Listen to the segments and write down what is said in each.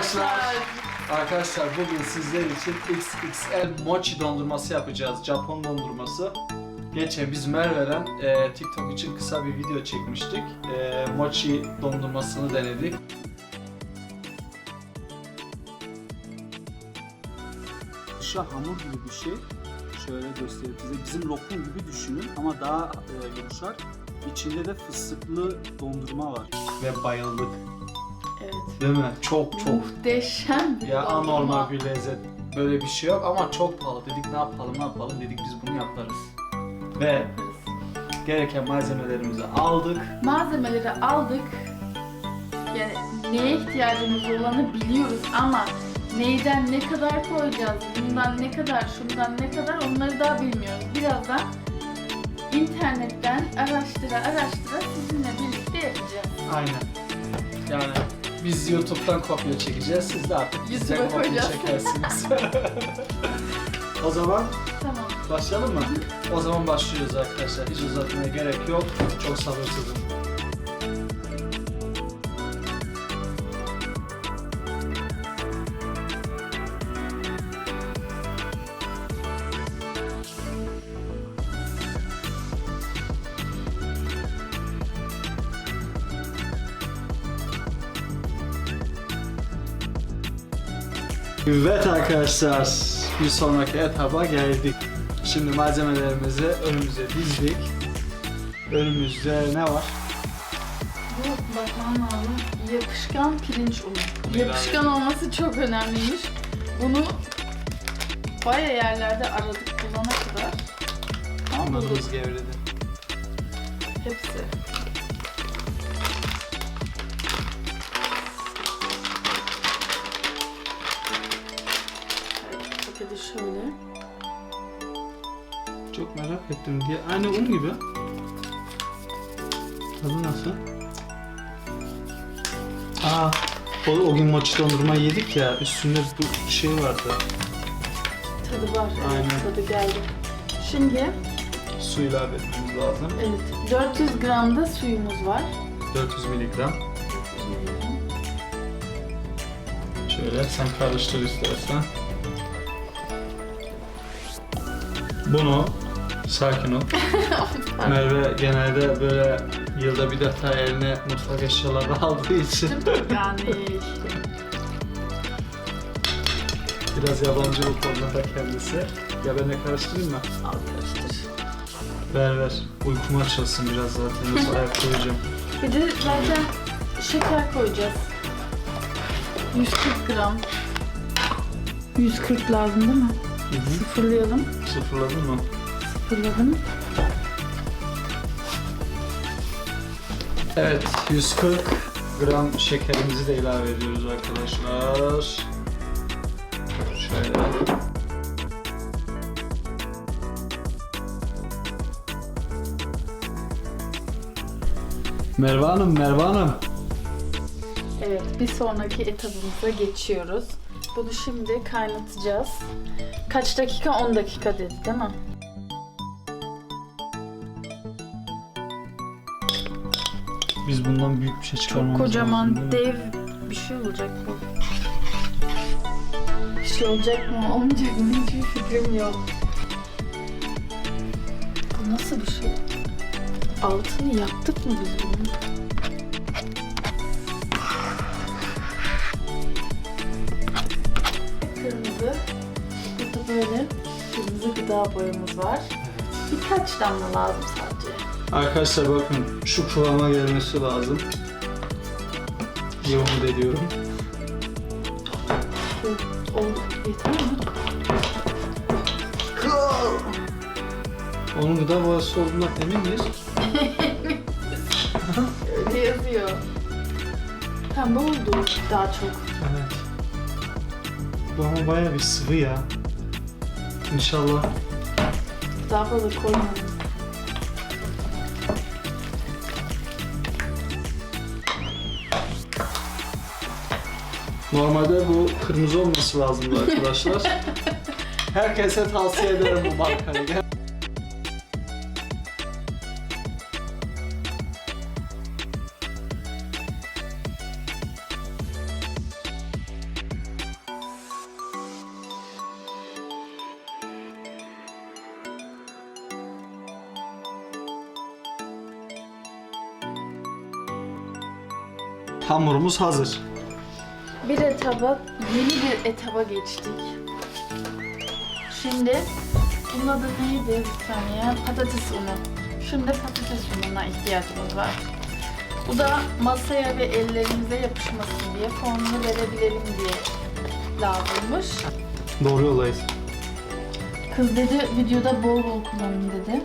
arkadaşlar. Arkadaşlar bugün sizler için XXL mochi dondurması yapacağız. Japon dondurması. Geçen biz Merve'den e, TikTok için kısa bir video çekmiştik. E, mochi dondurmasını denedik. Şu hamur gibi bir şey. Şöyle göstereyim size. Bizim lokum gibi düşünün ama daha e, yumuşak. İçinde de fıstıklı dondurma var. Ve bayıldık. Değil mi? Çok çok Muhteşem bir Ya dondurma. anormal bir lezzet. Böyle bir şey yok ama çok pahalı. Dedik ne yapalım ne yapalım dedik biz bunu yaparız. Ve gereken malzemelerimizi aldık. Malzemeleri aldık. Yani neye ihtiyacımız olanı biliyoruz ama neyden ne kadar koyacağız, bundan ne kadar, şundan ne kadar onları daha bilmiyoruz. Birazdan internetten araştıra araştıra sizinle birlikte yapacağız. Aynen. Yani biz YouTube'dan kopya çekeceğiz. Siz de artık bizden kopya koyacağız. çekersiniz. o zaman Tamam. başlayalım mı? O zaman başlıyoruz arkadaşlar. Hiç uzatmaya gerek yok. Çok sabırsızım. Evet arkadaşlar, bir sonraki etaba geldik. Şimdi malzemelerimizi önümüze dizdik. Önümüzde ne var? Bu bakmam lazım. Yapışkan pirinç unu. Yapışkan olması çok önemliymiş. Bunu baya yerlerde aradık bulana kadar. Ama bulduk. Anladığımız gevredi. Hepsi. Şöyle. Çok merak ettim diye. Aynı un gibi. Tadı nasıl? Aa, o, o gün mochi dondurma yedik ya, üstünde bu şey vardı. Tadı var. Aynen. Tadı geldi. Şimdi Su ilave etmemiz lazım. evet 400 gram da suyumuz var. 400 miligram. Şöyle sen karıştır istersen. Bunu sakin ol. Merve genelde böyle yılda bir defa eline mutfak eşyaları aldığı için yani biraz yabancı bu konuda kendisi. Ya ben de karıştırayım mı? al karıştır. Ver ver. Uykum açılsın biraz zaten. Yoksa ayak koyacağım. Bir de zaten şeker koyacağız. 140 gram. 140 lazım değil mi? Sıfırlayalım. Sıfırladın mı? Sıfırladım. Evet, 140 gram şekerimizi de ilave ediyoruz arkadaşlar. Şöyle. Merve Hanım, Merve Hanım. Evet, bir sonraki etabımıza geçiyoruz. Bunu şimdi kaynatacağız. Kaç dakika? 10 dakika dedi değil mi? Biz bundan büyük bir şey çıkarmamız Kocaman lazım, dev bir şey olacak bu. Bir şey olacak mı, olmayacak mı hiçbir fikrim yok. Bu nasıl bir şey? Altını yaktık mı biz bunun? Böyle kırmızı gıda boyamız var. Birkaç damla lazım sadece. Arkadaşlar bakın şu kıvama gelmesi lazım. Yoğun ediyorum. Oldu. Yeter mi? Onun gıda boyası olduğundan emin miyiz? Öyle yazıyor. Pembe oldu daha çok. Evet. Bu ama bayağı bir sıvı ya. İnşallah. Daha fazla koymadım. Normalde bu kırmızı olması lazımdı arkadaşlar. Herkese tavsiye ederim bu markayı. Hamurumuz hazır. Bir etaba, yeni bir etaba geçtik. Şimdi bunun adı neydi bir saniye? Patates unu. Şimdi patates ununa ihtiyacımız var. Bu da masaya ve ellerimize yapışmasın diye, formunu verebilelim diye lazımmış. Doğru yoldayız. Kız dedi videoda bol bol kullanın dedi.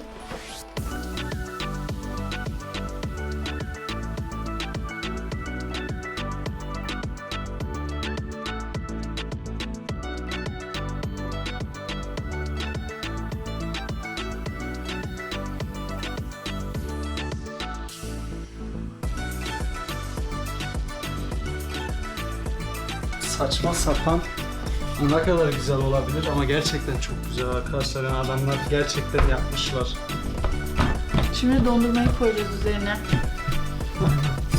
Saçma sapan ne kadar güzel olabilir ama gerçekten çok güzel arkadaşlar. Yani adamlar gerçekten yapmışlar. Şimdi dondurmayı koyacağız üzerine.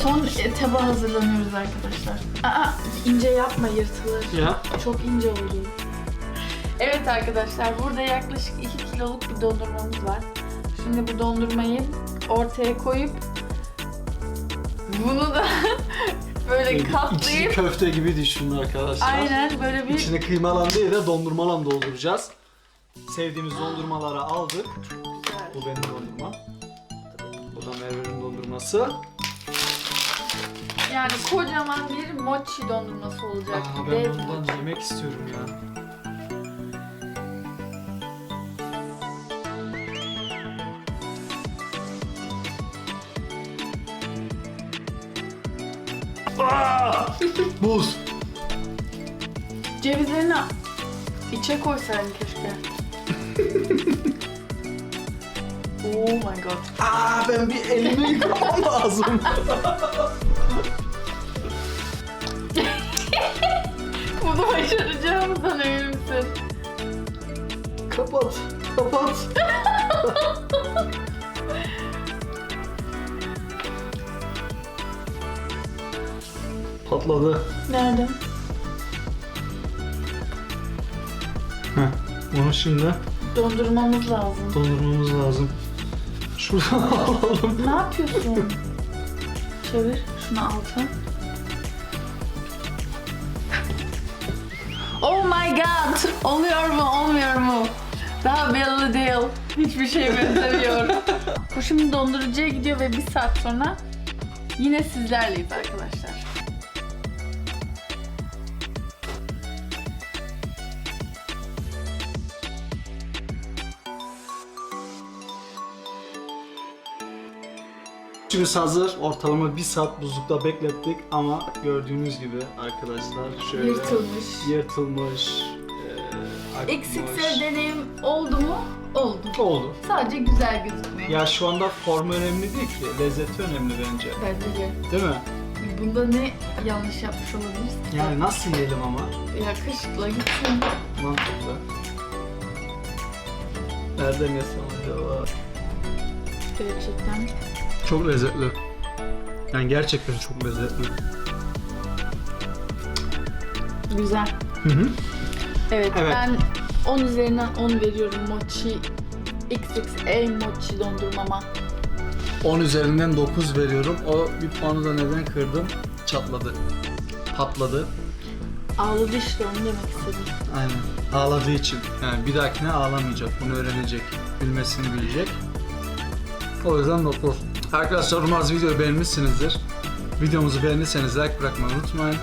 Son etaba hazırlanıyoruz arkadaşlar. Aa ince yapma yırtılır. Ya Çok ince oldu. Evet arkadaşlar burada yaklaşık 2 kiloluk bir dondurmamız var. Şimdi bu dondurmayı ortaya koyup bunu da böyle içli katlayıp köfte gibi düşünün arkadaşlar. aynen böyle bir İçine kıymalan değil de dondurmalan dolduracağız. Sevdiğimiz dondurmaları aldık. Bu benim dondurma. Bu da Merve'nin dondurması. yani kocaman bir mochi dondurması olacak. Aa, Dev ben bundan yemek istiyorum ya. Aa! Buz. Cevizlerini içe koysaydın keşke. oh my god. Aa ben bir elimi yıkamam lazım. Bunu başaracağımızdan emin misin? kapat, kapat. Patladı. Nerede? Heh. Onu şimdi Dondurmamız lazım. dondurmamız lazım. Şuradan alalım. Ne yapıyorsun? Çevir şunu alta. Oh my god! Oluyor mu olmuyor mu? Daha belli değil. Hiçbir şey benzemiyor. Bu şimdi dondurucuya gidiyor ve bir saat sonra yine sizlerleyiz arkadaşlar. Şimdi hazır. Ortalama bir saat buzlukta beklettik ama gördüğünüz gibi arkadaşlar şöyle Yırtılmış. yırtılmış, XXL akmış. deneyim oldu mu? Oldu. oldu. Sadece güzel gözükmüyor. Ya şu anda formu önemli değil ki, lezzeti önemli bence. Bence de. Değil mi? Bunda ne yanlış yapmış olabiliriz ki? Yani nasıl yiyelim ama? Ya kaşıkla gitsin. Mantıklı. Nereden yesem acaba? Gerçekten. Çok lezzetli. Yani gerçekten çok lezzetli. Güzel. Hı hı. Evet, Evet. ben 10 üzerinden 10 veriyorum mochi XXL mochi dondurmama. 10 üzerinden 9 veriyorum. O bir puanı da neden kırdım? Çatladı. Patladı. Ağladı işte onu demek istedim. Aynen. Ağladığı için. Yani bir dahakine ağlamayacak. Bunu öğrenecek. Bilmesini bilecek. O yüzden 9. Arkadaşlar umarız videoyu beğenmişsinizdir. Videomuzu beğendiyseniz like bırakmayı unutmayın.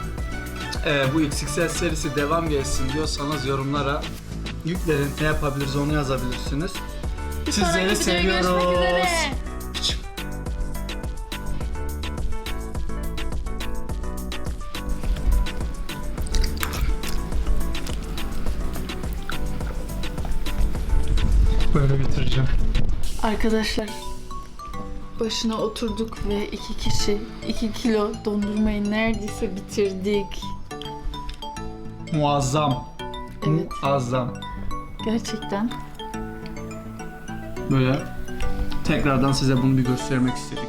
Ee, bu XXL serisi devam gelsin diyorsanız yorumlara yüklerin. Ne yapabiliriz onu yazabilirsiniz. Bir Sizleri sonraki seviyoruz. Üzere. Böyle bitireceğim. Arkadaşlar başına oturduk ve iki kişi 2 kilo dondurmayı neredeyse bitirdik. Muazzam. Evet. Muazzam. Gerçekten. Böyle tekrardan size bunu bir göstermek istedim.